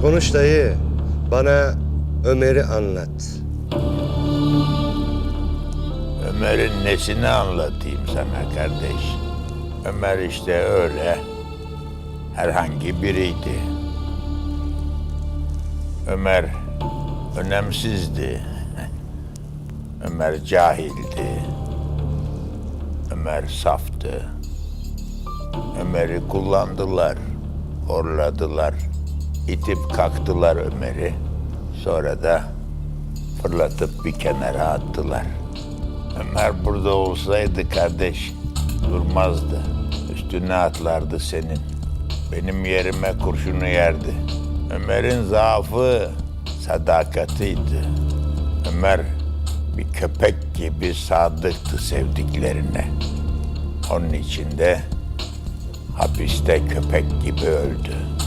Konuş dayı. Bana Ömer'i anlat. Ömer'in nesini anlatayım sana kardeş? Ömer işte öyle herhangi biriydi. Ömer önemsizdi. Ömer cahildi. Ömer saftı. Ömer'i kullandılar, horladılar, itip kalktılar Ömer'i. Sonra da fırlatıp bir kenara attılar. Ömer burada olsaydı kardeş durmazdı. Üstüne atlardı senin. Benim yerime kurşunu yerdi. Ömer'in zaafı sadakatiydi. Ömer bir köpek gibi sadıktı sevdiklerine. Onun için de hapiste köpek gibi öldü.